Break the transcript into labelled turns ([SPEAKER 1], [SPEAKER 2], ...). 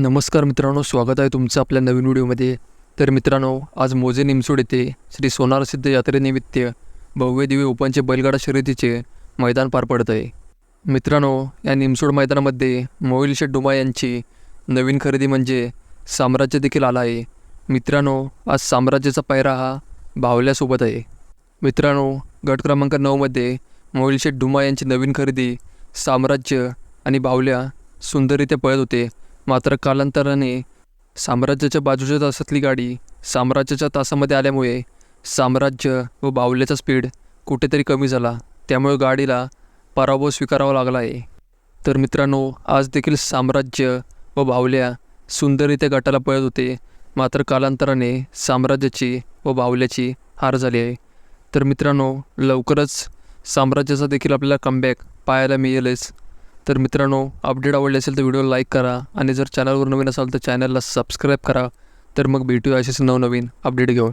[SPEAKER 1] नमस्कार मित्रांनो स्वागत आहे तुमचं आपल्या नवीन व्हिडिओमध्ये. तर मित्रांनो आज मोजे निमसोड येथे श्री सोनार सिद्ध यात्रेनिमित्त भव्य दिव्य ओपनचे बैलगाडा शर्यतीचे मैदान पार पडत आहे. मित्रांनो या निमसोड मैदानामध्ये मोहिल शेठ डुमा यांची नवीन खरेदी म्हणजे साम्राज्य देखील आला आहे. मित्रांनो आज साम्राज्याचा पायरा हा बावल्यासोबत आहे. मित्रांनो गट क्रमांक नऊमध्ये मोहिल शेठ डुमा यांची नवीन खरेदी साम्राज्य आणि बावल्या सुंदररित्या पळत होते. मात्र कालांतराने साम्राज्याच्या बाजूच्या तासातली गाडी साम्राज्याच्या तासामध्ये आल्यामुळे साम्राज्य व बावल्याचा स्पीड कुठेतरी कमी झाला. त्यामुळे गाडीला पराभव स्वीकारावा लागला आहे तर मित्रांनो आज देखील साम्राज्य व बावल्या सुंदररित्या गटाला पळत होते. मात्र कालांतराने साम्राज्याची व बावल्याची हार झाली आहे. तर मित्रांनो लवकरच साम्राज्याचा देखील आपल्याला कमबॅक पाहायला मिळेलच. तर मित्रांनो अपडेट आवडले असेल तर व्हिडिओ लाईक करा आणि जर चॅनलवर नवीन असाल तर चॅनलला सबस्क्राईब करा. तर मग भेटूया असेच नवनवीन अपडेट घेऊन.